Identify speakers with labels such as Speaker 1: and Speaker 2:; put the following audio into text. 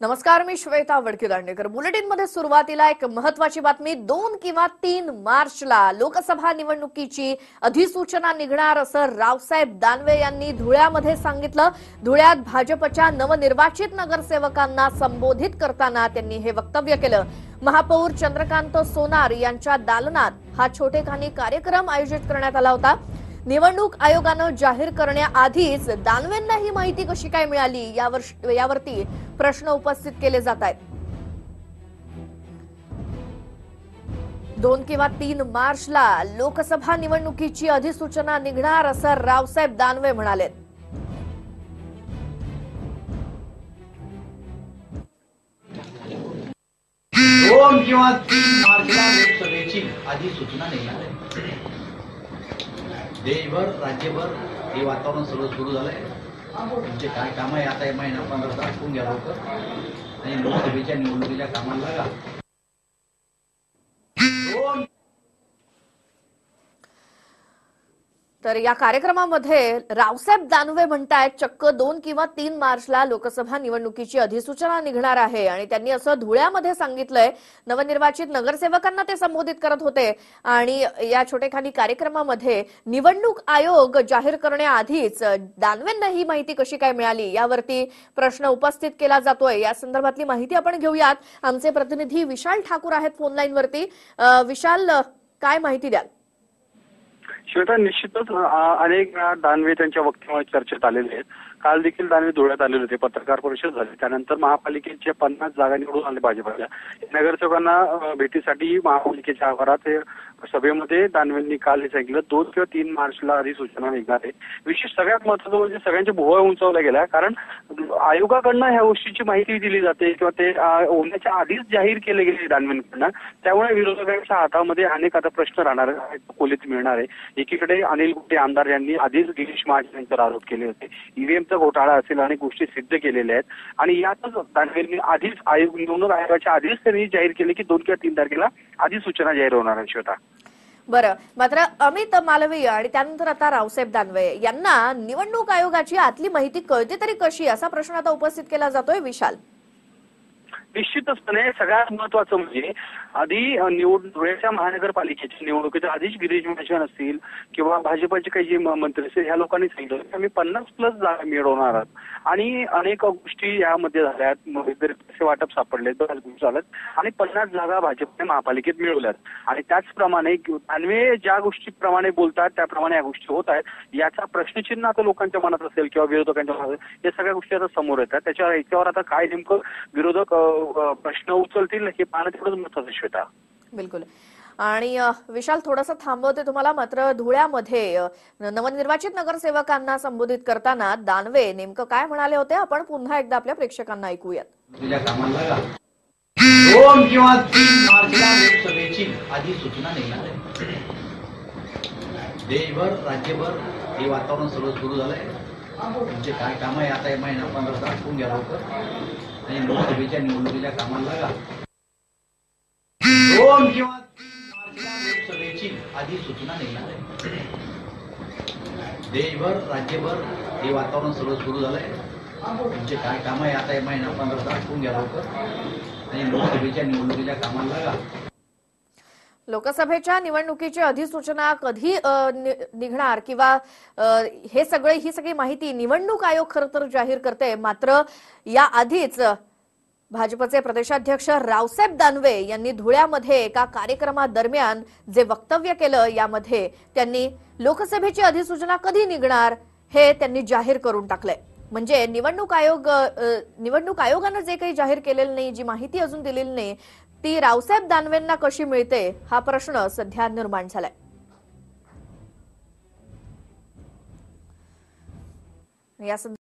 Speaker 1: नमस्कार मी श्वेता वडके दांडेकर बुलेटिनमध्ये सुरुवातीला एक महत्वाची बातमी दोन किंवा तीन मार्चला लोकसभा निवडणुकीची अधिसूचना निघणार असं रावसाहेब दानवे यांनी धुळ्यामध्ये सांगितलं. धुळ्यात भाजपच्या नवनिर्वाचित नगरसेवकांना संबोधित करताना त्यांनी हे वक्तव्य केलं. महापौर चंद्रकांत सोनार यांच्या दालनात हा छोटेखानी कार्यक्रम आयोजित करण्यात आला होता. निवडणूक आयोगानं जाहीर करण्याआधीच दानवेंना ही माहिती कशी काय मिळाली यावर यावरती प्रश्न उपस्थित केले जात आहेत. दोन किंवा तीन मार्चला लोकसभा निवडणुकीची अधिसूचना निघणार असं रावसाहेब दानवे म्हणाले
Speaker 2: दोन किंवा तीन मार्चला लोकसभेची अधिसूचना निघणार आहे. देशभर राज्यभर हे वातावरण सर्व सुरू झालंय. तुमचे काय कामं आहे? आता हे महिना पंधरा तास होऊन गेला होतं. आणि लोकसभेच्या निवडणुकीच्या कामाला लागा दोन
Speaker 1: तर या कार्यक्रमामध्ये रावसाहेब दानवे म्हणतायत चक्क दोन किंवा तीन मार्चला लोकसभा निवडणुकीची अधिसूचना निघणार आहे. आणि त्यांनी असं धुळ्यामध्ये सांगितलंय नवनिर्वाचित नगरसेवकांना ते संबोधित करत होते. आणि या छोटेखानी कार्यक्रमामध्ये निवडणूक आयोग जाहीर करण्याआधीच दानवेंना ही माहिती कशी काय मिळाली यावरती प्रश्न उपस्थित केला जातोय. या संदर्भातली माहिती आपण घेऊयात. आमचे प्रतिनिधी विशाल ठाकूर आहेत फोनलाईनवरती विशाल काय माहिती द्याल?
Speaker 3: श्वेता निश्चितच अनेक वेळा दानवे त्यांच्या वक्तव्यात चर्चेत आलेले आहेत. काल देखील दानवे धुळ्यात आलेले होते पत्रकार परिषद झाली. त्यानंतर महापालिकेच्या पन्नास जागा निवडून आले भाजपच्या. नगरसेवकांना भेटीसाठी महापालिकेच्या आवारात सभेमध्ये दानवेंनी काल हे सांगितलं दोन किंवा तीन मार्चला अधिसूचना निघणार आहे. विशेष सगळ्यात महत्वाचं म्हणजे सगळ्यांच्या भुवया उंचावल्या गेल्या कारण आयोगाकडनं ह्या गोष्टीची माहिती दिली जाते किंवा ते होण्याच्या आधीच जाहीर केले गेले दानवेंकडनं. त्यामुळे विरोधकांच्या हातामध्ये अनेक आता प्रश्न राहणार आहेत खोलीत मिळणार आहे. एकीकडे अनिल गुट्टे आमदार यांनी आधीच गिरीश महाजन यांच्यावर आरोप केले होते. ईव्हीएमचा घोटाळा असेल अनेक गोष्टी सिद्ध केलेल्या आहेत. आणि यातच दानवेंनी आधीच आयोग निवडणूक आयोगाच्या आधीच त्यांनी जाहीर केले की दोन किंवा तीन तारखेला अधिसूचना जाहीर होणार आहे श्वेता.
Speaker 1: बरं मात्र अमित मालवीय आणि त्यानंतर आता रावसाहेब दानवे यांना निवडणूक आयोगाची आतली माहिती कळते तरी कशी असा प्रश्न आता उपस्थित केला जातोय विशाल.
Speaker 3: निश्चितचपणे सगळ्यात महत्वाचं म्हणजे आधी अ, निवड धुळ्याच्या महानगरपालिकेच्या निवडणुकीच्या आधीच गिरीश महाजन असतील किंवा भाजपचे काही जे मंत्री असतील ह्या लोकांनी सांगितलं की आम्ही पन्नास प्लस जागा मिळवणार आहोत. आणि अनेक गोष्टी यामध्ये झाल्यात मग पैसे वाटप सापडले बऱ्याच गोष्टी झाल्यात. आणि पन्नास जागा भाजपने महापालिकेत मिळवल्यात. आणि त्याचप्रमाणे दानवे ज्या गोष्टीप्रमाणे बोलतात त्याप्रमाणे या गोष्टी होत आहेत. याचा प्रश्नचिन्ह आता लोकांच्या मनात असेल किंवा विरोधकांच्या मनात असेल या सगळ्या गोष्टी आता समोर येतात. त्याच्यावर याच्यावर आता काय नेमकं विरोधक प्रश्न उचलतील हे पाहणं तेवढंच महत्वाचं आहे, श्वेता.
Speaker 1: बिलकुल. आणि विशाल थोडंसं थांबवते तुम्हाला मात्र धुळ्यामध्ये नवनिर्वाचित नगरसेवकांना संबोधित करताना दानवे नेमकं काय म्हणाले होते? आपण पुन्हा एकदा आपल्या प्रेक्षकांना ऐकूयात.
Speaker 2: तुझ्या कामाला लागा दोन किंवा तीन मार्चला लोकसभेची अधिसूचना निघणार आहे. देशभर राज्यभर हे वातावरण सर्व सुरू झालंय. तुमचे काय कामं आहे? आता हे महिना पंधरा तास होऊन घ्या लवकर. आणि लोकसभेच्या निवडणुकीच्या कामाला लागा. दोन किंवा लोकसभेची अधिसूचना निघणार आहे. देशभर राज्यभर हे वातावरण सर्व सुरू झालंय. तुमचे काय कामं आहे आता महिना पंधरा तास होऊन घ्या लवकर. आणि लोकसभेच्या निवडणुकीच्या कामाला लागा.
Speaker 1: लोकसभेच्या निवडणुकीची अधिसूचना कधी निघणार किंवा हे सगळे ही सगळी माहिती निवडणूक आयोग खरं तर जाहीर करते. मात्र याआधीच भाजपचे प्रदेशाध्यक्ष रावसाहेब दानवे यांनी धुळ्यामध्ये एका कार्यक्रमादरम्यान जे वक्तव्य केलं यामध्ये त्यांनी लोकसभेची अधिसूचना कधी निघणार हे त्यांनी जाहीर करून टाकलंय. म्हणजे निवडणूक आयोग निवडणूक आयोगानं जे काही जाहीर केलेलं नाही जी माहिती अजून दिलेली नाही ती रावसाहेब दानवेंना कशी मिळते हा प्रश्न सध्या निर्माण झालाय. या